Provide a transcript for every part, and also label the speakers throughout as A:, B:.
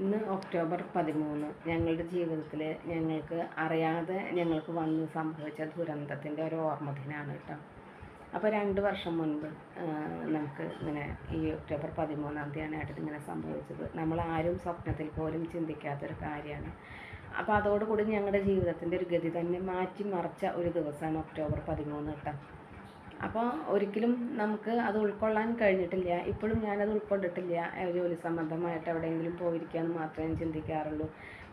A: ഇന്ന് ഒക്ടോബർ പതിമൂന്ന്. ഞങ്ങളുടെ ജീവിതത്തിൽ ഞങ്ങൾക്ക് അറിയാതെ ഞങ്ങൾക്ക് വന്ന് സംഭവിച്ച ദുരന്തത്തിന്റെ ഒരു ഓർമ്മ ദിനമാണ് കേട്ടോ. അപ്പോൾ രണ്ട് വർഷം മുൻപ് നമുക്ക് ഇങ്ങനെ ഈ ഒക്ടോബർ പതിമൂന്നാം തീയതിയാണ് ഇങ്ങനെ സംഭവിച്ചത്. നമ്മൾ ആരും സ്വപ്നത്തിൽ പോലും ചിന്തിക്കാത്തൊരു കാര്യമാണ്. അപ്പോൾ അതോടുകൂടി ഞങ്ങളുടെ ജീവിതത്തിന്റെ ഒരു ഗതി തന്നെ മാറ്റിമറിച്ച ഒരു ദിവസമാണ് ഒക്ടോബർ പതിമൂന്ന് കേട്ടോ. അപ്പോൾ ഒരിക്കലും നമുക്ക് അത് ഉൾക്കൊള്ളാൻ കഴിഞ്ഞിട്ടില്ല. ഇപ്പോഴും ഞാനത് ഉൾക്കൊണ്ടിട്ടില്ല. ജോലി സംബന്ധമായിട്ട് എവിടെയെങ്കിലും പോയിരിക്കാന്ന് മാത്രമേ ഞാൻ ചിന്തിക്കാറുള്ളൂ.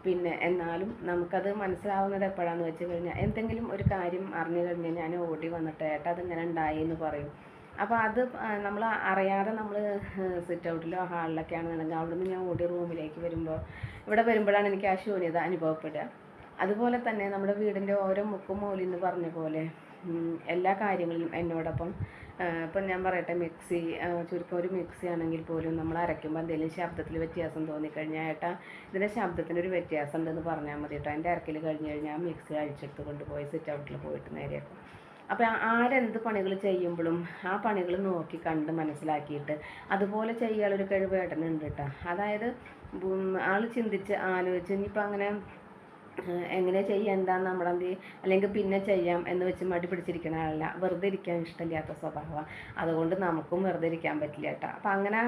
A: പിന്നെ എന്നാലും നമുക്കത് മനസ്സിലാവുന്നത് എപ്പോഴാന്ന് വെച്ച് കഴിഞ്ഞാൽ എന്തെങ്കിലും ഒരു കാര്യം അറിഞ്ഞു കഴിഞ്ഞാൽ ഞാൻ ഓടി വന്നിട്ട് ഏട്ടാ അതിങ്ങനെ ഉണ്ടായി എന്ന് പറയും. അപ്പോൾ അത് നമ്മൾ അറിയാതെ നമ്മൾ സിറ്റ് ഔട്ടിലോ ഹാളിലൊക്കെ ആണെന്നുണ്ടെങ്കിൽ അവിടുന്ന് ഞാൻ ഓടി റൂമിലേക്ക് വരുമ്പോൾ ഇവിടെ വരുമ്പോഴാണ് എനിക്ക് ആ ശൂന്യത അനുഭവപ്പെടുക. അതുപോലെ തന്നെ നമ്മുടെ വീടിന്റെ ഓരോ മുക്കും മൂലി എന്ന് പറഞ്ഞ പോലെ എല്ലാ കാര്യങ്ങളിലും എന്നോടൊപ്പം ഇപ്പം ഞാൻ പറയട്ടെ മിക്സി ചുരുക്കം ഒരു മിക്സി ആണെങ്കിൽ പോലും നമ്മൾ അരയ്ക്കുമ്പോൾ എന്തെങ്കിലും ശബ്ദത്തിൽ വ്യത്യാസം തോന്നിക്കഴിഞ്ഞാൽ ഏട്ടാ ഇതിന്റെ ശബ്ദത്തിനൊരു വ്യത്യാസം ഉണ്ടെന്ന് പറഞ്ഞാൽ മതി കേട്ടോ. എന്റെ അരക്കൽ കഴിഞ്ഞ് കഴിഞ്ഞാൽ മിക്സി അഴിച്ചെടുത്ത് കൊണ്ടുപോയി സിറ്റ് ഔട്ടിൽ പോയിട്ട് നേരെയാക്കും. അപ്പോൾ ആരെന്ത് പണികൾ ചെയ്യുമ്പോഴും ആ പണികൾ നോക്കി കണ്ട് മനസ്സിലാക്കിയിട്ട് അതുപോലെ ചെയ്യാനൊരു കഴിവ് ഏട്ടനുണ്ട് കേട്ടോ. അതായത് ആൾ ചിന്തിച്ച് ആലോചിച്ച് ഇനിയിപ്പോൾ അങ്ങനെ എങ്ങനെ ചെയ്യാം എന്താന്ന് നമ്മളെന്ത് അല്ലെങ്കിൽ പിന്നെ ചെയ്യാം എന്ന് വെച്ച് മടി പിടിച്ചിരിക്കുന്ന ആളല്ല. വെറുതെ ഇരിക്കാൻ ഇഷ്ടമില്ലാത്ത സ്വഭാവമാണ് അതുകൊണ്ട് നമുക്കും വെറുതെ ഇരിക്കാൻ പറ്റില്ല കേട്ടോ. അപ്പം അങ്ങനെ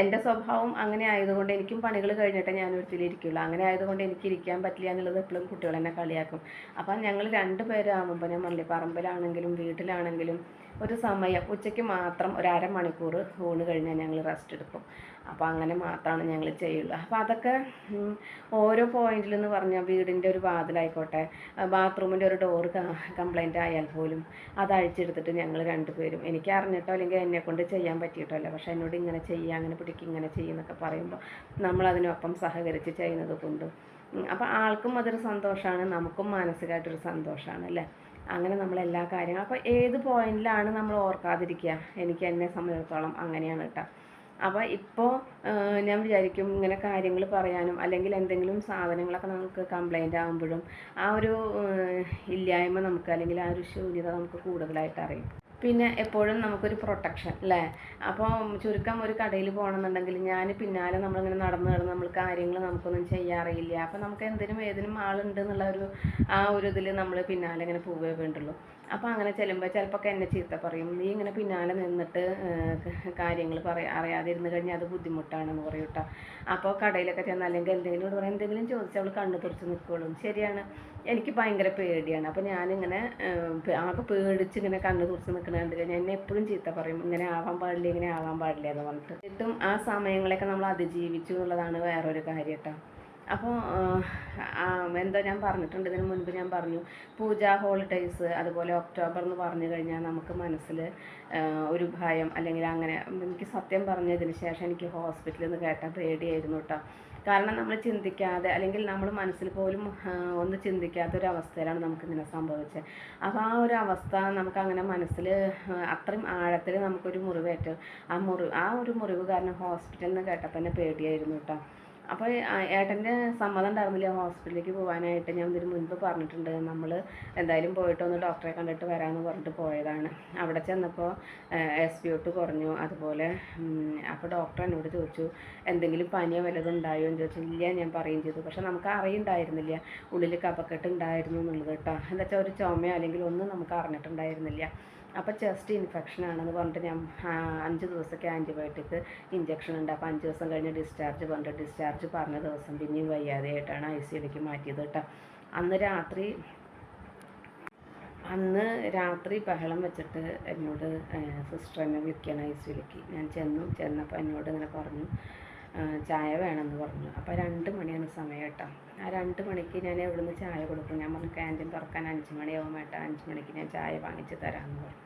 A: എന്റെ സ്വഭാവം അങ്ങനെ ആയതുകൊണ്ട് എനിക്കും പണികൾ കഴിഞ്ഞിട്ടേ ഞാൻ ഒരുത്തിലിരിക്കുള്ളൂ അങ്ങനെ ആയതുകൊണ്ട് എനിക്ക് ഇരിക്കാൻ പറ്റില്ല എന്നുള്ളത് എപ്പോഴും കുട്ടികൾ എന്നെ കളിയാക്കും. അപ്പം ഞങ്ങൾ രണ്ട് പേരാകുമ്പോൾ ഞാൻ പറഞ്ഞില്ലേ പറമ്പിലാണെങ്കിലും വീട്ടിലാണെങ്കിലും ഒരു സമയം ഉച്ചയ്ക്ക് മാത്രം ഒരു അരമണിക്കൂർ ഊണ് കഴിഞ്ഞാൽ ഞങ്ങൾ റെസ്റ്റ് എടുക്കും. അപ്പോൾ അങ്ങനെ മാത്രമാണ് ഞങ്ങൾ ചെയ്യുള്ളൂ അപ്പോൾ അതൊക്കെ ഓരോ പോയിന്റിലെന്ന് പറഞ്ഞാൽ വീടിന്റെ ഒരു വാതിലായിക്കോട്ടെ ബാത്റൂമിന്റെ ഒരു ഡോറ് കംപ്ലൈന്റ് ആയാൽ പോലും അത് അഴിച്ചെടുത്തിട്ട് ഞങ്ങൾ രണ്ടുപേരും എനിക്ക് അറിഞ്ഞിട്ടോ അല്ലെങ്കിൽ എന്നെ കൊണ്ട് ചെയ്യാൻ പറ്റിയിട്ടോ അല്ല പക്ഷേ എന്നോട് ഇങ്ങനെ ചെയ്യുക അങ്ങനെ പിടിക്കുക ഇങ്ങനെ ചെയ്യുന്നൊക്കെ പറയുമ്പോൾ നമ്മൾ അതിനൊപ്പം സഹകരിച്ച് ചെയ്യുന്നത് കൊണ്ടും അപ്പോൾ ആൾക്കും അതൊരു സന്തോഷമാണ് നമുക്കും മാനസികമായിട്ടൊരു സന്തോഷമാണ് അല്ലേ? അങ്ങനെ നമ്മൾ എല്ലാ കാര്യങ്ങളും അപ്പോൾ ഏത് പോയിന്റിലാണ് നമ്മൾ ഓർക്കാതിരിക്കുക? എനിക്ക് എന്നെ സംബന്ധിച്ചിടത്തോളം അങ്ങനെയാണ് കേട്ടോ. അപ്പോൾ ഇപ്പോൾ ഞാൻ വിചാരിക്കും ഇങ്ങനെ കാര്യങ്ങൾ പറയാനും അല്ലെങ്കിൽ എന്തെങ്കിലും സാധനങ്ങളൊക്കെ നമുക്ക് കംപ്ലൈന്റ് ആകുമ്പോഴും ആ ഒരു ഇല്ലായ്മ നമുക്ക് അല്ലെങ്കിൽ ആ ഒരു ശൂന്യത നമുക്ക് കൂടുതലായിട്ട് അറിയും. പിന്നെ എപ്പോഴും നമുക്കൊരു പ്രൊട്ടക്ഷൻ അല്ലേ? അപ്പോൾ ചുരുക്കം ഒരു കടയിൽ പോകണമെന്നുണ്ടെങ്കിൽ ഞാൻ പിന്നാലെ നമ്മളിങ്ങനെ നടന്നു നടന്ന് നമ്മൾ കാര്യങ്ങൾ നമുക്കൊന്നും ചെയ്യാറിയില്ല അപ്പോൾ നമുക്ക് എന്തിനും ഏതിനും ആളുണ്ട് എന്നുള്ള ഒരു ആ ഒരു ഇതിൽ നമ്മൾ പിന്നാലെ ഇങ്ങനെ പോവുകയേ വേണ്ടുള്ളൂ. അപ്പോൾ അങ്ങനെ ചെല്ലുമ്പോൾ ചിലപ്പോൾ എന്നെ ചീത്ത പറയും. നീ ഇങ്ങനെ പിന്നാലെ നിന്നിട്ട് കാര്യങ്ങൾ പറയാ അറിയാതെ ഇരുന്ന് കഴിഞ്ഞാൽ അത് ബുദ്ധിമുട്ടാണെന്ന് പറയും കേട്ടോ അപ്പോൾ കടയിലൊക്കെ ചെന്ന് അല്ലെങ്കിൽ എന്തെങ്കിലും പറയാം എന്തെങ്കിലും ചോദിച്ചാൽ അവൾ കണ്ണു തുറച്ച് നിൽക്കുകയുള്ളൂ ശരിയാണ്. എനിക്ക് ഭയങ്കര പേടിയാണ്. അപ്പോൾ ഞാനിങ്ങനെ ആകെ പേടിച്ച് ഇങ്ങനെ കണ്ണു തുറച്ച് നിൽക്കുന്നത് കണ്ട് കഴിഞ്ഞാൽ എന്നെ എപ്പോഴും ചീത്ത പറയും. ഇങ്ങനെ ആവാൻ പാടില്ല ഇങ്ങനെ ആവാൻ പാടില്ല എന്ന് പറഞ്ഞിട്ട്. എന്നിട്ടും ആ സമയങ്ങളൊക്കെ നമ്മൾ അതിജീവിച്ചു എന്നുള്ളതാണ് വേറൊരു കാര്യം കേട്ടോ അപ്പോൾ എന്താ ഞാൻ പറഞ്ഞിട്ടുണ്ട് ഇതിന് മുൻപ് ഞാൻ പറഞ്ഞു പൂജ ഹോളിഡേയ്സ് അതുപോലെ ഒക്ടോബർ എന്ന് പറഞ്ഞു കഴിഞ്ഞാൽ നമുക്ക് മനസ്സിൽ ഒരു ഭയം അല്ലെങ്കിൽ അങ്ങനെ എനിക്ക് സത്യം പറഞ്ഞതിന് ശേഷം എനിക്ക് ഹോസ്പിറ്റലിൽ നിന്ന് കേട്ട പേടിയായിരുന്നു കേട്ടോ കാരണം നമ്മൾ ചിന്തിക്കാതെ അല്ലെങ്കിൽ നമ്മൾ മനസ്സിൽ പോലും ഒന്ന് ചിന്തിക്കാത്ത ഒരു അവസ്ഥയിലാണ് നമുക്ക് നമുക്കിങ്ങനെ സംഭവിച്ചത്. അപ്പോൾ ആ ഒരു അവസ്ഥ നമുക്കങ്ങനെ മനസ്സിൽ അത്രയും ആഴത്തിൽ നമുക്കൊരു മുറിവേറ്റ് ആ മുറി ആ ഒരു മുറിവ് കാരണം ഹോസ്പിറ്റലിൽ നിന്ന് കേട്ടപ്പോൾ തന്നെ പേടിയായിരുന്നു കേട്ടോ അപ്പോൾ ഏട്ടന്റെ സമ്മതം ഉണ്ടായിരുന്നില്ല ഹോസ്പിറ്റലിലേക്ക് പോകാനായിട്ട് ഞാൻ ഇതിന് മുൻപ് പറഞ്ഞിട്ടുണ്ട് നമ്മൾ എന്തായാലും പോയിട്ട് ഒന്ന് ഡോക്ടറെ കണ്ടിട്ട് വരാമെന്ന് പറഞ്ഞിട്ട് പോയതാണ്. അവിടെ ചെന്നപ്പോൾ എസ് പി ഒട്ട് കുറഞ്ഞു. അതുപോലെ അപ്പോൾ ഡോക്ടർ എന്നോട് ചോദിച്ചു എന്തെങ്കിലും പനിയോ വല്ലതും ഉണ്ടായോ? എന്ന് ചോദിച്ചു ഇല്ല ഞാൻ പറയുകയും ചെയ്തു. പക്ഷെ നമുക്ക് അറിയുണ്ടായിരുന്നില്ല ഉള്ളിൽ കഫക്കെട്ട് ഉണ്ടായിരുന്നു എന്നുള്ളത് കേട്ടോ. എന്താ വെച്ചാൽ ഒരു ചുമയോ അല്ലെങ്കിൽ ഒന്നും നമുക്ക് അറിഞ്ഞിട്ടുണ്ടായിരുന്നില്ല. അപ്പോൾ ചെസ്റ്റ് ഇൻഫെക്ഷൻ ആണെന്ന് പറഞ്ഞിട്ട് ഞാൻ അഞ്ച് ദിവസമൊക്കെ ആന്റിബയോട്ടിക് ഇഞ്ചക്ഷൻ ഉണ്ട്. അപ്പോൾ അഞ്ച് ദിവസം കഴിഞ്ഞ് ഡിസ്ചാർജ് പറഞ്ഞിട്ട് ഡിസ്ചാർജ് പറഞ്ഞ ദിവസം പിന്നെയും വയ്യാതെയായിട്ടാണ് ഐ സിയിലേക്ക് മാറ്റിയത് കേട്ടോ. അന്ന് രാത്രി അന്ന് രാത്രി ബഹളം വെച്ചിട്ട് എന്നോട് സിസ്റ്റർ എന്നെ വിളിക്കുകയാണ് ഐ സിയിലേക്ക് ഞാൻ ചെന്നു ചെന്നപ്പോൾ എന്നോട് ഇങ്ങനെ പറഞ്ഞു ചായ വേണമെന്ന് പറഞ്ഞു. അപ്പോൾ രണ്ട് മണിയാണ് സമയം കേട്ടോ. ആ രണ്ട് മണിക്ക് ഞാൻ എവിടുന്ന് ചായ കൊടുക്കും? ഞാൻ പറഞ്ഞു ക്യാന്റീൻ തുറക്കാൻ അഞ്ച് മണിയാവും ഏട്ടാ. അഞ്ച് മണിക്ക് ഞാൻ ചായ വാങ്ങിച്ച് തരാമെന്ന് പറഞ്ഞു.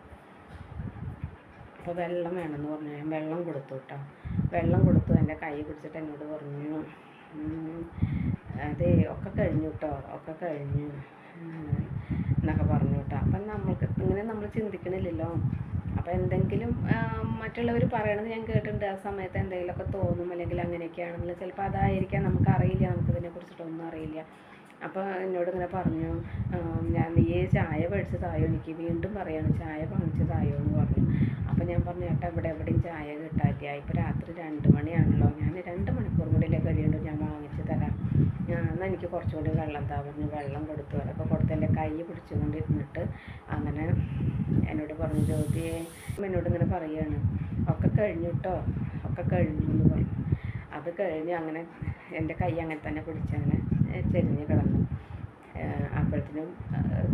A: അപ്പോൾ വെള്ളം വേണമെന്ന് പറഞ്ഞു. ഞാൻ വെള്ളം കൊടുത്തു കേട്ടോ വെള്ളം കൊടുത്തു. എന്റെ കൈ പിടിച്ചിട്ട് എന്നോട് പറഞ്ഞു. "ഉം, അതെ ഒക്കെ കഴിഞ്ഞു കേട്ടോ ഒക്കെ കഴിഞ്ഞു. എന്നൊക്കെ പറഞ്ഞു കേട്ടോ അപ്പം നമ്മൾക്ക് ഇങ്ങനെ നമ്മൾ ചിന്തിക്കണില്ലല്ലോ. അപ്പോൾ എന്തെങ്കിലും മറ്റുള്ളവർ പറയണത് ഞാൻ കേട്ടിട്ടുണ്ട്. ആ സമയത്ത് എന്തെങ്കിലുമൊക്കെ തോന്നും അല്ലെങ്കിൽ അങ്ങനെയൊക്കെയാണെന്നുള്ള ചിലപ്പോൾ അതായിരിക്കാം. നമുക്കറിയില്ല. നമുക്കിതിനെ കുറിച്ചിട്ടൊന്നും അറിയില്ല. അപ്പോൾ എന്നോട് ഇങ്ങനെ പറഞ്ഞു "ആം, ഞാൻ നീ ചായ മേടിച്ച് എനിക്ക് വീണ്ടും പറയാണ് ചായ വാങ്ങിച്ച് എന്ന് പറഞ്ഞു. അപ്പോൾ ഞാൻ പറഞ്ഞു ഏട്ടാ ഇവിടെ എവിടെയും ചായ കിട്ടാറ്റിയ. ഇപ്പോൾ രാത്രി രണ്ട് മണിയാണല്ലോ. ഞാൻ രണ്ട് മണിക്കൂർ കൂടിയല്ലേ കഴിയുള്ളൂ ഞാൻ വാങ്ങാൻ എനിക്ക് കുറച്ചുകൂടി വെള്ളം താ പറഞ്ഞു. വെള്ളം കൊടുത്തു. അതൊക്കെ കൊടുത്ത് എന്റെ കൈ പിടിച്ചുകൊണ്ടിരുന്നിട്ട് അങ്ങനെ എന്നോട് പറഞ്ഞു ജ്യോതിയെ എന്നോട് ഇങ്ങനെ പറയുകയാണ് ഒക്കെ കഴിഞ്ഞു കേട്ടോ ഒക്കെ കഴിഞ്ഞു എന്ന് പറഞ്ഞു. അത് കഴിഞ്ഞ് അങ്ങനെ എന്റെ കൈ അങ്ങനെ തന്നെ പിടിച്ചങ്ങനെ ചെരിഞ്ഞ് കിടന്നു. അപ്പോഴത്തേനും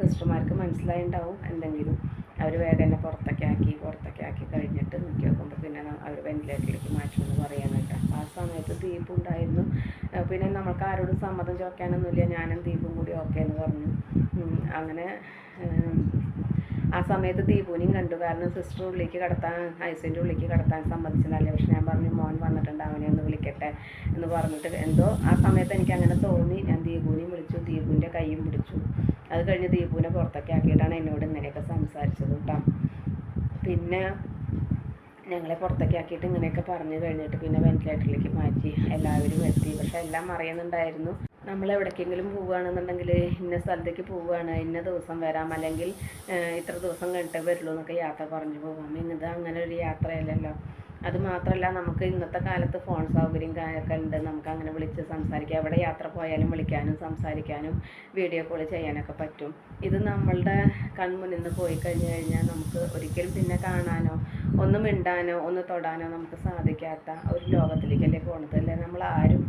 A: സിസ്റ്റർമാർക്ക് മനസ്സിലായിണ്ടാവും എന്തെങ്കിലും. അവർ വേഗം എന്നെ പുറത്തൊക്കെ ആക്കി പുറത്തൊക്കെ ആക്കി കഴിഞ്ഞിട്ട് നോക്കി നോക്കുമ്പോൾ പിന്നെ അവർ വെന്റിലേറ്ററിലേക്ക് മാറ്റുമെന്ന് പറയാനായിട്ട് അപ്പോൾ ആ സമയത്ത് ദീപം ഉണ്ടായിരുന്നു. പിന്നെ നമുക്ക് ആരോടും സമ്മതം ചോദിക്കാനൊന്നുമില്ല. ഞാനും ദീപും കൂടി ഓക്കെ എന്ന് പറഞ്ഞു. അങ്ങനെ ആ സമയത്ത് ദീപുവിനെയും കണ്ടു. കാരണം സിസ്റ്റർ ഉള്ളിലേക്ക് കടത്താൻ ഐസിന്റെ ഉള്ളിലേക്ക് കടത്താൻ സമ്മതിച്ചില്ല പക്ഷെ ഞാൻ പറഞ്ഞു മോൻ വന്നിട്ടുണ്ട് അവനെ ഒന്ന് വിളിക്കട്ടെ എന്ന് പറഞ്ഞിട്ട് എന്തോ ആ സമയത്ത് എനിക്ക് അങ്ങനെ തോന്നി. ഞാൻ ദീപുവിനെയും വിളിച്ചു. ദീപുവിന്റെ കൈയും പിടിച്ചു. അത് കഴിഞ്ഞ് ദീപുവിനെ പുറത്തൊക്കെ ആക്കിയിട്ടാണ് എന്നോട് ഇങ്ങനെയൊക്കെ സംസാരിച്ചത് കേട്ടോ. പിന്നെ ഞങ്ങളെ പുറത്തൊക്കെ ആക്കിയിട്ട് ഇങ്ങനെയൊക്കെ പറഞ്ഞു കഴിഞ്ഞിട്ട് പിന്നെ വെന്റിലേറ്ററിലേക്ക് മാറ്റി. എല്ലാവരും എത്തി. പക്ഷേ എല്ലാം അറിയുന്നുണ്ടായിരുന്നു. നമ്മൾ എവിടേക്കെങ്കിലും പോവുകയാണെന്നുണ്ടെങ്കിൽ ഇന്ന സ്ഥലത്തേക്ക് പോവുകയാണ് ഇന്ന ദിവസം വരാം അല്ലെങ്കിൽ ഇത്ര ദിവസം കഴിഞ്ഞിട്ടേ വരുള്ളൂ എന്നൊക്കെ യാത്ര പറഞ്ഞു പോകാം. ഇന്നത് അങ്ങനെ ഒരു യാത്രയല്ലല്ലോ. അത് മാത്രമല്ല നമുക്ക് ഇന്നത്തെ കാലത്ത് ഫോൺ സൗകര്യം ഒക്കെ ഉണ്ട്. നമുക്ക് അങ്ങനെ വിളിച്ച് സംസാരിക്കാം. എവിടെ യാത്ര പോയാലും വിളിക്കാനും സംസാരിക്കാനും വീഡിയോ കോൾ ചെയ്യാനൊക്കെ പറ്റും. ഇത് നമ്മളുടെ കൺമുന്നിൽ നിന്ന് പോയി കഴിഞ്ഞു കഴിഞ്ഞാൽ നമുക്ക് ഒരിക്കലും പിന്നെ കാണാനോ ഒന്നും മിണ്ടാനോ ഒന്ന് തൊടാനോ നമുക്ക് സാധിക്കാത്ത ഒരു ലോകത്തിലേക്കല്ലേ പോണത് അല്ലേ? നമ്മൾ ആരും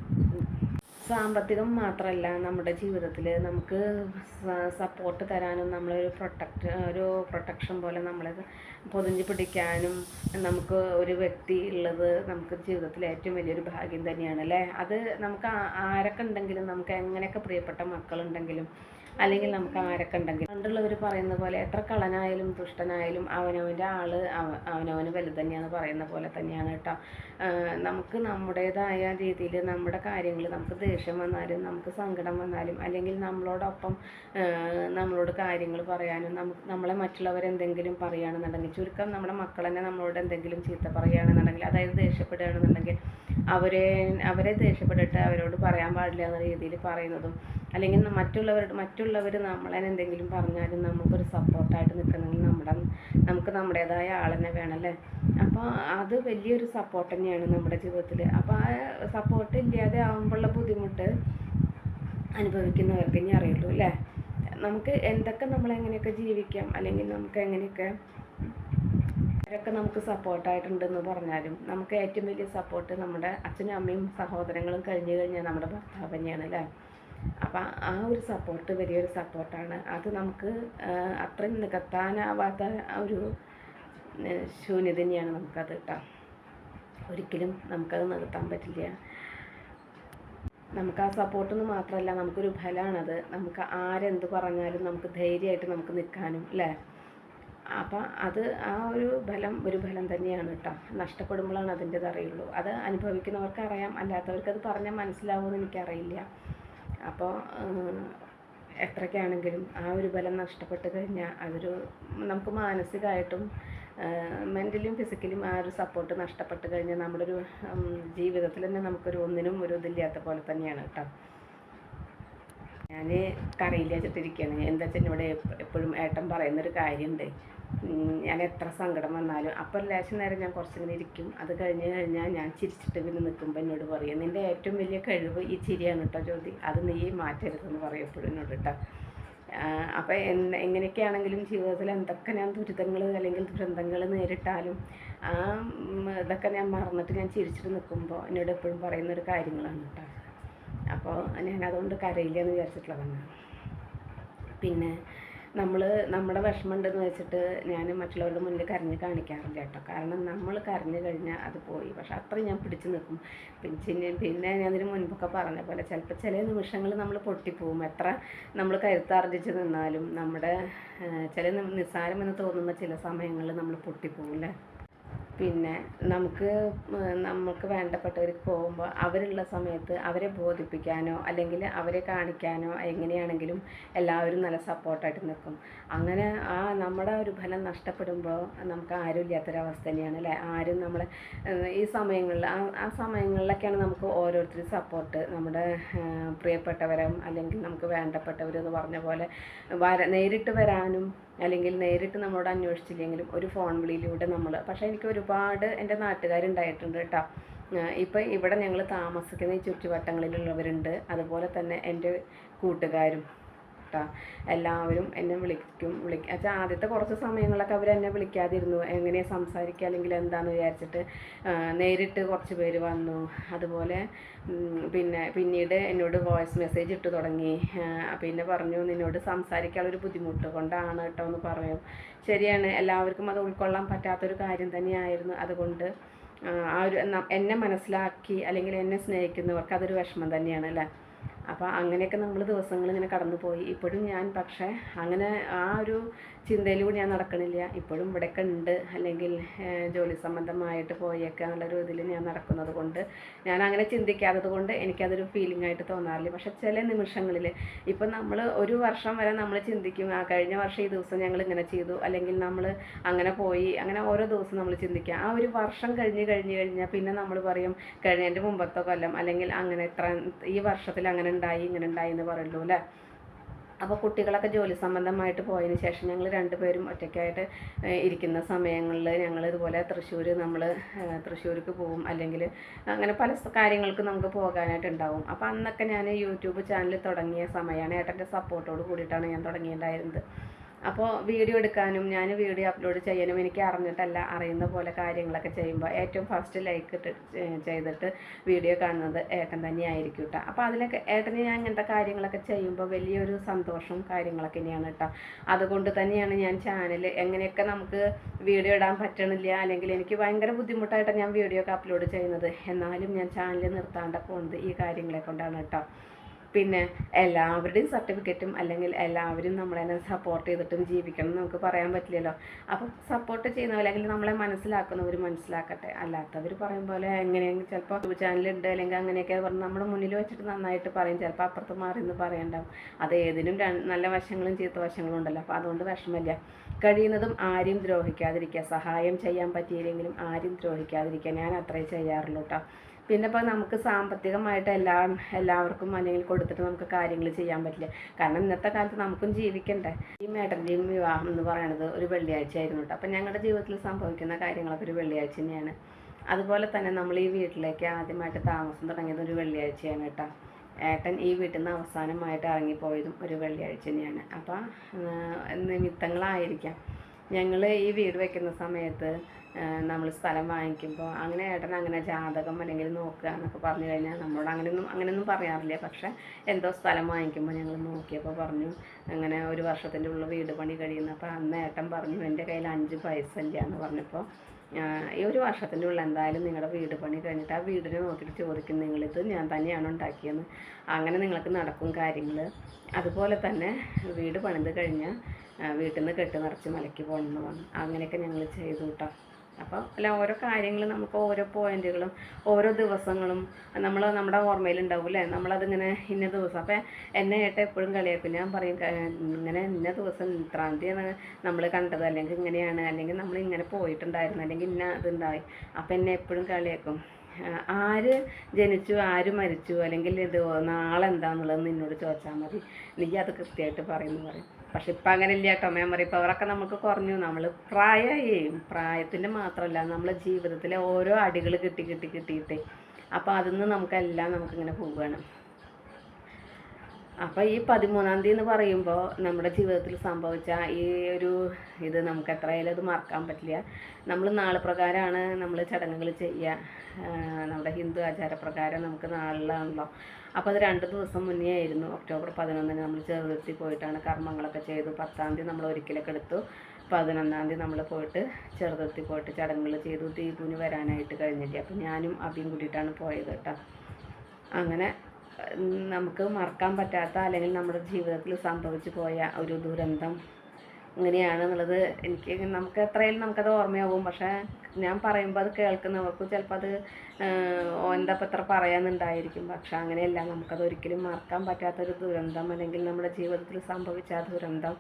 A: സാമ്പത്തികം മാത്രമല്ല നമ്മുടെ ജീവിതത്തിൽ നമുക്ക് സപ്പോർട്ട് തരാനും നമ്മളൊരു പ്രൊട്ടക്റ്റ് ഒരു പ്രൊട്ടക്ഷൻ പോലെ നമ്മളെ പൊതിഞ്ഞ് പിടിക്കാനും നമുക്ക് ഒരു വ്യക്തി ഉള്ളത് നമുക്ക് ജീവിതത്തിൽ ഏറ്റവും വലിയൊരു ഭാഗ്യം തന്നെയാണ് അല്ലേ? അത് നമുക്ക് ആരൊക്കെ ഉണ്ടെങ്കിലും നമുക്ക് എങ്ങനെയൊക്കെ പ്രിയപ്പെട്ട മക്കളുണ്ടെങ്കിലും അല്ലെങ്കിൽ നമുക്ക് ആരൊക്കെ ഉണ്ടെങ്കിൽ. പണ്ടുള്ളവർ പറയുന്ന പോലെ എത്ര കളനായാലും ദുഷ്ടനായാലും അവനവന്റെ ആൾ അവ- അവനവന് വലുത് തന്നെയാണ് പറയുന്ന പോലെ തന്നെയാണ് കേട്ടോ. നമുക്ക് നമ്മുടേതായ രീതിയിൽ നമ്മുടെ കാര്യങ്ങൾ നമുക്ക് ദേഷ്യം വന്നാലും നമുക്ക് സങ്കടം വന്നാലും അല്ലെങ്കിൽ നമ്മളോടൊപ്പം നമ്മളോട് കാര്യങ്ങൾ പറയാനും നമുക്ക് നമ്മളെ മറ്റുള്ളവർ എന്തെങ്കിലും പറയുകയാണെന്നുണ്ടെങ്കിൽ ചുരുക്കം നമ്മുടെ മക്കൾ തന്നെ നമ്മളോട് എന്തെങ്കിലും ചീത്ത പറയുകയാണെന്നുണ്ടെങ്കിൽ അതായത് ദേഷ്യപ്പെടുകയാണെന്നുണ്ടെങ്കിൽ അവരെ അവരെ ദേഷ്യപ്പെട്ടിട്ട് അവരോട് പറയാൻ പാടില്ല എന്ന രീതിയിൽ പറയുന്നതും അല്ലെങ്കിൽ മറ്റുള്ളവരോട് മറ്റുള്ളവർ നമ്മളെ എന്തെങ്കിലും പറഞ്ഞാലും നമുക്കൊരു സപ്പോർട്ടായിട്ട് നിൽക്കണമെങ്കിൽ നമ്മുടെ നമുക്ക് നമ്മുടേതായ ആളെന്നെ വേണമല്ലേ അപ്പോൾ അത് വലിയൊരു സപ്പോർട്ട് തന്നെയാണ് നമ്മുടെ ജീവിതത്തിൽ അപ്പോൾ ആ സപ്പോർട്ട് ഇല്ലാതെ ആകുമ്പോഴുള്ള ബുദ്ധിമുട്ട് അനുഭവിക്കുന്നവർക്ക് ഇനി അറിയുള്ളൂ അല്ലേ? നമുക്ക് എന്തൊക്കെ നമ്മൾ എങ്ങനെയൊക്കെ ജീവിക്കാം അല്ലെങ്കിൽ നമുക്ക് എങ്ങനെയൊക്കെ അവരൊക്കെ നമുക്ക് സപ്പോർട്ടായിട്ടുണ്ടെന്ന് പറഞ്ഞാലും നമുക്ക് ഏറ്റവും വലിയ സപ്പോർട്ട് നമ്മുടെ അച്ഛനും അമ്മയും സഹോദരങ്ങളും കഴിഞ്ഞു കഴിഞ്ഞാൽ നമ്മുടെ ഭർത്താവ് തന്നെയാണ് അല്ലേ? അപ്പം ആ ഒരു സപ്പോർട്ട് വലിയൊരു സപ്പോർട്ടാണ് അത് നമുക്ക് അത്രയും നികത്താനാവാത്ത ഒരു ശൂന്യത തന്നെയാണ് നമുക്കത് കേട്ടോ ഒരിക്കലും നമുക്കത് നികത്താൻ പറ്റില്ല. നമുക്ക് ആ സപ്പോർട്ടെന്ന് മാത്രമല്ല നമുക്കൊരു ഫലമാണത് നമുക്ക് ആരെന്ത് പറഞ്ഞാലും നമുക്ക് ധൈര്യമായിട്ട് നമുക്ക് നിൽക്കാനും അല്ലേ അപ്പം അത് ആ ഒരു ബലം ഒരു ബലം തന്നെയാണ് കേട്ടോ. നഷ്ടപ്പെടുമ്പോഴാണ് അതിന്റെത് അറിയുള്ളൂ. അത് അനുഭവിക്കുന്നവർക്ക് അറിയാം. അല്ലാത്തവർക്ക് അത് പറഞ്ഞാൽ മനസ്സിലാവുമെന്ന് എനിക്കറിയില്ല. അപ്പോൾ എത്രയ്ക്കാണെങ്കിലും ആ ഒരു ബലം നഷ്ടപ്പെട്ട് കഴിഞ്ഞാൽ അതൊരു നമുക്ക് മാനസികമായിട്ടും മെന്റലിയും ഫിസിക്കലിയും ആ ഒരു സപ്പോർട്ട് നഷ്ടപ്പെട്ട് കഴിഞ്ഞാൽ നമ്മുടെ ഒരു ജീവിതത്തിൽ തന്നെ നമുക്കൊരു ഒന്നിനും ഒരു ഇതില്ലാത്ത പോലെ തന്നെയാണ് കേട്ടോ. ഞാൻ കറിയില്ല വെച്ചിട്ടിരിക്കുകയാണ്. എന്താ വെച്ചാൽ ഇവിടെ എപ്പ- എപ്പോഴും ഏട്ടൻ പറയുന്നൊരു കാര്യമുണ്ട്. ഞാൻ എത്ര സങ്കടം വന്നാലും അപ്പോൾ ലേശം നേരം ഞാൻ കുറച്ചിങ്ങനെ ഇരിക്കും. അത് കഴിഞ്ഞ് കഴിഞ്ഞാൽ ഞാൻ ചിരിച്ചിട്ട് പിന്നെ നിൽക്കുമ്പോൾ എന്നോട് പറയും നിന്റെ ഏറ്റവും വലിയ കഴിവ് ഈ ചിരിയാണ് കേട്ടോ ജ്യോതി. അത് നീ മാറ്റരുതെന്ന് പറയപ്പോഴും എപ്പോഴും എന്നോട് കേട്ടോ അപ്പോൾ എന്ത് എങ്ങനെയൊക്കെയാണെങ്കിലും ജീവിതത്തിൽ എന്തൊക്കെ ഞാൻ ദുരിതങ്ങൾ അല്ലെങ്കിൽ ദുരന്തങ്ങൾ നേരിട്ടാലും ആ ഇതൊക്കെ ഞാൻ മറന്നിട്ട് ഞാൻ ചിരിച്ചിട്ട് നിൽക്കുമ്പോൾ എന്നോട് എപ്പോഴും പറയുന്നൊരു കാര്യങ്ങളാണ് കേട്ടോ അപ്പോൾ ഞാൻ അതുകൊണ്ട് കരയില്ല എന്ന് വിചാരിച്ചിട്ടുള്ളതാണ്. പിന്നെ നമ്മൾ നമ്മുടെ വിഷമം ഉണ്ടെന്ന് വെച്ചിട്ട് ഞാൻ മറ്റുള്ളവരുടെ മുന്നിൽ കരഞ്ഞ് കാണിക്കാറില്ല കേട്ടോ. കാരണം നമ്മൾ കരഞ്ഞു കഴിഞ്ഞാൽ അത് പോയി. പക്ഷെ അത്രയും ഞാൻ പിടിച്ചു നിൽക്കും. പിന്നെ പിന്നെ ഞാൻ ഇതിന് മുൻപൊക്കെ പറഞ്ഞ പോലെ ചിലപ്പോൾ ചില നിമിഷങ്ങൾ നമ്മൾ പൊട്ടിപ്പോവും. എത്ര നമ്മൾ കരുത്താർജിച്ച് നിന്നാലും നമ്മുടെ ചില നിസ്സാരമെന്ന് തോന്നുന്ന ചില സമയങ്ങളിൽ നമ്മൾ പൊട്ടിപ്പോവും അല്ലേ? പിന്നെ നമുക്ക് നമുക്ക് വേണ്ടപ്പെട്ടവർക്ക് പോകുമ്പോൾ അവരുള്ള സമയത്ത് അവരെ ബോധിപ്പിക്കാനോ അല്ലെങ്കിൽ അവരെ കാണിക്കാനോ എങ്ങനെയാണെങ്കിലും എല്ലാവരും നല്ല സപ്പോർട്ടായിട്ട് നിൽക്കും. അങ്ങനെ ആ നമ്മുടെ ഒരു ഫലം നഷ്ടപ്പെടുമ്പോൾ നമുക്ക് ആരും ഇല്ലാത്തൊരവസ്ഥ തന്നെയാണ് അല്ലേ? ആരും നമ്മളെ ഈ സമയങ്ങളിൽ ആ ആ സമയങ്ങളിലൊക്കെയാണ് നമുക്ക് ഓരോരുത്തരും സപ്പോർട്ട് നമ്മുടെ പ്രിയപ്പെട്ടവരും അല്ലെങ്കിൽ നമുക്ക് വേണ്ടപ്പെട്ടവരെന്ന് പറഞ്ഞ പോലെ വര നേരിട്ട് വരാനും അല്ലെങ്കിൽ നേരിട്ട് നമ്മളോട് അന്വേഷിച്ചില്ലെങ്കിലും ഒരു ഫോൺ വിളിയിലൂടെ നമ്മൾ പക്ഷേ എനിക്ക് ഒരുപാട് എന്റെ നാട്ടുകാരുണ്ടായിട്ടുണ്ട് കേട്ടോ. ഇപ്പം ഇവിടെ ഞങ്ങൾ താമസിക്കുന്ന ഈ ചുറ്റുവട്ടങ്ങളിലുള്ളവരുണ്ട്. അതുപോലെ തന്നെ എന്റെ കൂട്ടുകാരും കേട്ടോ എല്ലാവരും എന്നെ വിളിക്കും. വിളിക്കും വെച്ചാൽ ആദ്യത്തെ കുറച്ച് സമയങ്ങളൊക്കെ അവർ എന്നെ വിളിക്കാതിരുന്നു. എങ്ങനെ സംസാരിക്കുക അല്ലെങ്കിൽ എന്താണെന്ന് വിചാരിച്ചിട്ട് നേരിട്ട് കുറച്ച് പേര് വന്നു. അതുപോലെ പിന്നെ പിന്നീട് എന്നോട് വോയിസ് മെസ്സേജ് ഇട്ട് തുടങ്ങി. പിന്നെ പറഞ്ഞു നിന്നോട് സംസാരിക്കാനുള്ളൊരു ബുദ്ധിമുട്ട് കൊണ്ടാണ് കേട്ടോ എന്ന് പറയും. ശരിയാണ്. എല്ലാവർക്കും അത് ഉൾക്കൊള്ളാൻ പറ്റാത്തൊരു കാര്യം തന്നെയായിരുന്നു. അതുകൊണ്ട് ആ ഒരു എന്നെ മനസ്സിലാക്കി അല്ലെങ്കിൽ എന്നെ സ്നേഹിക്കുന്നവർക്ക് അതൊരു വിഷമം തന്നെയാണ് അല്ലേ? അപ്പോൾ അങ്ങനെയൊക്കെ നമ്മൾ ദിവസങ്ങൾ ഇങ്ങനെ കടന്നു പോയി ഇപ്പോഴും ഞാൻ പക്ഷേ അങ്ങനെ ആ ഒരു ചിന്തയിലൂടെ ഞാൻ നടക്കണില്ല. ഇപ്പോഴും ഇവിടെയൊക്കെ ഉണ്ട്. അല്ലെങ്കിൽ ജോലി സംബന്ധമായിട്ട് പോയേക്കുക എന്നുള്ളൊരു ഇതിൽ ഞാൻ നടക്കുന്നത് കൊണ്ട് ഞാൻ അങ്ങനെ ചിന്തിക്കാത്തത് കൊണ്ട് എനിക്കതൊരു ഫീലിംഗ് ആയിട്ട് തോന്നാറില്ല. പക്ഷെ ചില നിമിഷങ്ങളിൽ ഇപ്പം നമ്മൾ ഒരു വർഷം വരെ നമ്മൾ ചിന്തിക്കും. ആ കഴിഞ്ഞ വർഷം ഈ ദിവസം ഞങ്ങൾ ഇങ്ങനെ ചെയ്തു. അല്ലെങ്കിൽ നമ്മൾ അങ്ങനെ പോയി. അങ്ങനെ ഓരോ ദിവസം നമ്മൾ ചിന്തിക്കുക ആ ഒരു വർഷം കഴിഞ്ഞ് കഴിഞ്ഞ് കഴിഞ്ഞാൽ പിന്നെ നമ്മൾ പറയും കഴിഞ്ഞതിന്റെ മുമ്പത്തെ കൊല്ലം അല്ലെങ്കിൽ അങ്ങനെ ഇത്ര ഈ വർഷത്തിൽ അങ്ങനെ ഉണ്ടായി ഇങ്ങനെ ഉണ്ടായി എന്ന് പറയുള്ളൂ അല്ലേ? അപ്പോൾ കുട്ടികളൊക്കെ ജോലി സംബന്ധമായിട്ട് പോയതിന് ശേഷം ഞങ്ങൾ രണ്ടുപേരും ഒറ്റയ്ക്കായിട്ട് ഇരിക്കുന്ന സമയങ്ങളിൽ ഞങ്ങൾ ഇതുപോലെ തൃശ്ശൂർ നമ്മൾ തൃശ്ശൂർക്ക് പോവും. അല്ലെങ്കിൽ അങ്ങനെ പല കാര്യങ്ങൾക്ക് നമുക്ക് പോകാനായിട്ട് ഉണ്ടാവും. അപ്പോൾ അന്നൊക്കെ ഞാൻ യൂട്യൂബ് ചാനൽ തുടങ്ങിയ സമയമാണ് ഏട്ടന്റെ സപ്പോർട്ടോട് കൂടിയിട്ടാണ് ഞാൻ തുടങ്ങിയിട്ടുണ്ടായിരുന്നത്. അപ്പോൾ വീഡിയോ എടുക്കാനും ഞാൻ വീഡിയോ അപ്ലോഡ് ചെയ്യാനും എനിക്ക് അറിഞ്ഞിട്ടല്ല അറിയുന്ന പോലെ കാര്യങ്ങളൊക്കെ ചെയ്യുമ്പോൾ ഏറ്റവും ഫസ്റ്റ് ലൈക്ക് ചെയ്തിട്ട് വീഡിയോ കാണുന്നത് ഏട്ടൻ തന്നെയായിരിക്കും കേട്ടോ അപ്പോൾ അതിലൊക്കെ ഏട്ടന് ഞാൻ ഇങ്ങനത്തെ കാര്യങ്ങളൊക്കെ ചെയ്യുമ്പോൾ വലിയൊരു സന്തോഷവും കാര്യങ്ങളൊക്കെ തന്നെയാണ് കേട്ടോ അതുകൊണ്ട് തന്നെയാണ് ഞാൻ ചാനൽ എങ്ങനെയൊക്കെ നമുക്ക് വീഡിയോ ഇടാൻ പറ്റണില്ല അല്ലെങ്കിൽ എനിക്ക് ഭയങ്കര ബുദ്ധിമുട്ടായിട്ടാണ് ഞാൻ വീഡിയോ ഒക്കെ അപ്ലോഡ് ചെയ്യുന്നത്. എന്നാലും ഞാൻ ചാനൽ നിർത്താണ്ട് പോകുന്നത് ഈ കാര്യങ്ങളെ കൊണ്ടാണ് കേട്ടോ പിന്നെ എല്ലാവരുടെയും സർട്ടിഫിക്കറ്റും അല്ലെങ്കിൽ എല്ലാവരും നമ്മളെ സപ്പോർട്ട് ചെയ്തിട്ടും ജീവിക്കണം എന്ന് നമുക്ക് പറയാൻ പറ്റില്ലല്ലോ. അപ്പം സപ്പോർട്ട് ചെയ്യുന്നവർ അല്ലെങ്കിൽ നമ്മളെ മനസ്സിലാക്കുന്നവർ മനസ്സിലാക്കട്ടെ. അല്ലാത്തവർ പറയും പോലെ എങ്ങനെയെങ്കിലും ചിലപ്പോൾ യൂട്യൂബ് ചാനലുണ്ട് അല്ലെങ്കിൽ അങ്ങനെയൊക്കെ പറഞ്ഞ് നമ്മുടെ മുന്നിൽ വെച്ചിട്ട് നന്നായിട്ട് പറയും. ചിലപ്പോൾ അപ്പുറത്ത് മാറി എന്ന് പറയണ്ടാവും. അത് ഏതിനും നല്ല വശങ്ങളും ചീത്ത വശങ്ങളും ഉണ്ടല്ലോ. അപ്പോൾ അതുകൊണ്ട് വിഷമമില്ല കഴിയുന്നതും ആരും ദ്രോഹിക്കാതിരിക്കുക. സഹായം ചെയ്യാൻ പറ്റിയില്ലെങ്കിലും ആരും ദ്രോഹിക്കാതിരിക്കുക. ഞാൻ അത്രേ ചെയ്യാറുള്ളൂ കേട്ടോ പിന്നെ ഇപ്പോൾ നമുക്ക് സാമ്പത്തികമായിട്ട് എല്ലാം എല്ലാവർക്കും അല്ലെങ്കിൽ കൊടുത്തിട്ട് നമുക്ക് കാര്യങ്ങൾ ചെയ്യാൻ പറ്റില്ല. കാരണം ഇന്നത്തെ കാലത്ത് നമുക്കും ജീവിക്കണ്ടേ? ഈ മേട്ടന്റെയും വിവാഹം എന്ന് പറയുന്നത് ഒരു വെള്ളിയാഴ്ച ആയിരുന്നു കേട്ടോ. അപ്പം ഞങ്ങളുടെ ജീവിതത്തിൽ സംഭവിക്കുന്ന കാര്യങ്ങളൊക്കെ ഒരു വെള്ളിയാഴ്ച തന്നെയാണ്. അതുപോലെ തന്നെ നമ്മൾ ഈ വീട്ടിലേക്ക് ആദ്യമായിട്ട് താമസം തുടങ്ങിയത് ഒരു വെള്ളിയാഴ്ചയാണ് കേട്ടോ. ഏട്ടൻ ഈ വീട്ടിൽ നിന്ന് അവസാനമായിട്ട് ഇറങ്ങിപ്പോയതും ഒരു വെള്ളിയാഴ്ച തന്നെയാണ്. അപ്പം നിമിത്തങ്ങളായിരിക്കാം. ഞങ്ങൾ ഈ വീട് വെക്കുന്ന സമയത്ത് നമ്മൾ സ്ഥലം വാങ്ങിക്കുമ്പോൾ അങ്ങനെ ഏട്ടൻ അങ്ങനെ ജാതകം അല്ലെങ്കിൽ നോക്കുക എന്നൊക്കെ പറഞ്ഞു കഴിഞ്ഞാൽ നമ്മളോട് അങ്ങനെയൊന്നും അങ്ങനെയൊന്നും പറയാറില്ല. പക്ഷേ എന്തോ സ്ഥലം വാങ്ങിക്കുമ്പോൾ ഞങ്ങൾ നോക്കിയപ്പോൾ പറഞ്ഞു അങ്ങനെ ഒരു വർഷത്തിന്റെ ഉള്ള വീട് പണി കഴിയുന്നു. അപ്പോൾ അന്ന് ഏട്ടൻ പറഞ്ഞു എന്റെ കയ്യിൽ അഞ്ച് പൈസ ഇല്ല എന്ന് പറഞ്ഞപ്പോൾ ഈ ഒരു വർഷത്തിന്റെ ഉള്ളിൽ എന്തായാലും നിങ്ങളുടെ വീട് പണി കഴിഞ്ഞിട്ട് ആ വീടിനെ നോക്കിയിട്ട് ചോദിക്കും നിങ്ങളിത് ഞാൻ തന്നെയാണ് ഉണ്ടാക്കിയെന്ന്. അങ്ങനെ നിങ്ങൾക്ക് നടക്കും കാര്യങ്ങൾ അതുപോലെ തന്നെ വീട് പണിത് കഴിഞ്ഞാൽ വീട്ടിൽ നിന്ന് കെട്ട് നിറച്ച് മലയ്ക്ക് പോകണമെന്ന് പറഞ്ഞു. അങ്ങനെയൊക്കെ ഞങ്ങൾ ചെയ്തു കേട്ടോ. അപ്പോൾ അല്ല ഓരോ കാര്യങ്ങൾ നമുക്ക് ഓരോ പോയിന്റുകളും ഓരോ ദിവസങ്ങളും നമ്മൾ നമ്മുടെ ഓർമ്മയിൽ ഓർമ്മയിലുണ്ടാവും അല്ലേ? നമ്മളതിങ്ങനെ ഇന്ന ദിവസം. അപ്പം എന്നെ ഏട്ട എപ്പോഴും കളിയാക്കും. ഞാൻ പറയും ഇങ്ങനെ ഇന്ന ദിവസം ഇത്രാം നമ്മൾ കണ്ടത്. അല്ലെങ്കിൽ ഇങ്ങനെയാണ്. അല്ലെങ്കിൽ നമ്മൾ ഇങ്ങനെ പോയിട്ടുണ്ടായിരുന്നു. അല്ലെങ്കിൽ ഇന്ന ഇതുണ്ടായി. അപ്പം എന്നെ എപ്പോഴും കളിയാക്കും. ആര് ജനിച്ചു ആര് മരിച്ചു അല്ലെങ്കിൽ ഇത് നാളെ എന്താന്നുള്ളത് നിന്നോട് ചോദിച്ചാൽ മതി. നീ അത് കൃത്യമായിട്ട് പറയുമെന്ന് പറയും. പക്ഷെ ഇപ്പം അങ്ങനെ ഇല്ല കേട്ടോ മെമ്മറി പവറൊക്കെ നമുക്ക് കുറഞ്ഞു. നമ്മൾ പ്രായമായി പ്രായത്തിന്റെ മാത്രമല്ല നമ്മളെ ജീവിതത്തിലെ ഓരോ അടികൾ കിട്ടി കിട്ടി കിട്ടിയിട്ട്. അപ്പോൾ അതിൽ നിന്ന് നമുക്കെല്ലാം നമുക്കിങ്ങനെ പോവുകയാണ് അപ്പോൾ ഈ പതിമൂന്നാം തീയതി എന്ന് പറയുമ്പോൾ നമ്മുടെ ജീവിതത്തിൽ സംഭവിച്ച ഈ ഒരു ഇത് നമുക്ക് എത്രയായാലും അത് മറക്കാൻ പറ്റില്ല. നമ്മൾ നാൾ പ്രകാരമാണ് നമ്മൾ ചടങ്ങുകൾ ചെയ്യുക നമ്മുടെ ഹിന്ദു ആചാരപ്രകാരം നമുക്ക് നാളിലാണല്ലോ. അപ്പോൾ അത് രണ്ട് ദിവസം മുന്നേ ആയിരുന്നു. ഒക്ടോബർ പതിനൊന്നിന് നമ്മൾ ചെറുതിരുത്തി പോയിട്ടാണ് കർമ്മങ്ങളൊക്കെ ചെയ്തു. പത്താം തീയതി നമ്മൾ ഒരിക്കലൊക്കെ എടുത്തു. പതിനൊന്നാം തീയതി നമ്മൾ പോയിട്ട് ചെറുതിരുത്തി പോയിട്ട് ചടങ്ങുകൾ ചെയ്തു. ദീപുവിന് വരാനായിട്ട് കഴിഞ്ഞില്ല? അപ്പോൾ ഞാനും അബിയും കൂടിയിട്ടാണ് പോയത് കേട്ടോ. അങ്ങനെ നമുക്ക് മറക്കാൻ പറ്റാത്ത അല്ലെങ്കിൽ നമ്മുടെ ജീവിതത്തിൽ സംഭവിച്ചു പോയ ഒരു ദുരന്തം ഇങ്ങനെയാണ് എന്നുള്ളത് എനിക്ക് നമുക്ക് എത്രയും നമുക്കത് ഓർമ്മയാവും പക്ഷേ ഞാൻ പറയുമ്പോൾ അത് കേൾക്കുന്നവർക്ക് ചിലപ്പോൾ അത് ആഹ്, എന്താ ഇപ്പം ഇത്ര പറയാന്നുണ്ടായിരിക്കും പക്ഷെ അങ്ങനെയല്ല നമുക്കത് ഒരിക്കലും മറക്കാൻ പറ്റാത്തൊരു ദുരന്തം അല്ലെങ്കിൽ നമ്മുടെ ജീവിതത്തിൽ സംഭവിച്ച ആ ദുരന്തം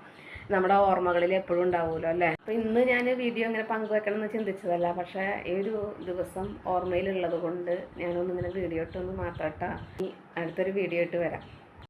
A: നമ്മുടെ ഓർമ്മകളിൽ എപ്പോഴും ഉണ്ടാവുമല്ലോ അല്ലേ? അപ്പം ഇന്ന് ഞാൻ വീഡിയോ ഇങ്ങനെ പങ്കുവെക്കണം എന്ന് ചിന്തിച്ചതല്ല പക്ഷേ ഈ ഒരു ദിവസം ഓർമ്മയിലുള്ളത് കൊണ്ട് ഞാനൊന്നിങ്ങനെ വീഡിയോ ഇട്ടൊന്ന് മാത്രം ഇട്ടാൽ അടുത്തൊരു വീഡിയോ ഇട്ട് വരാം.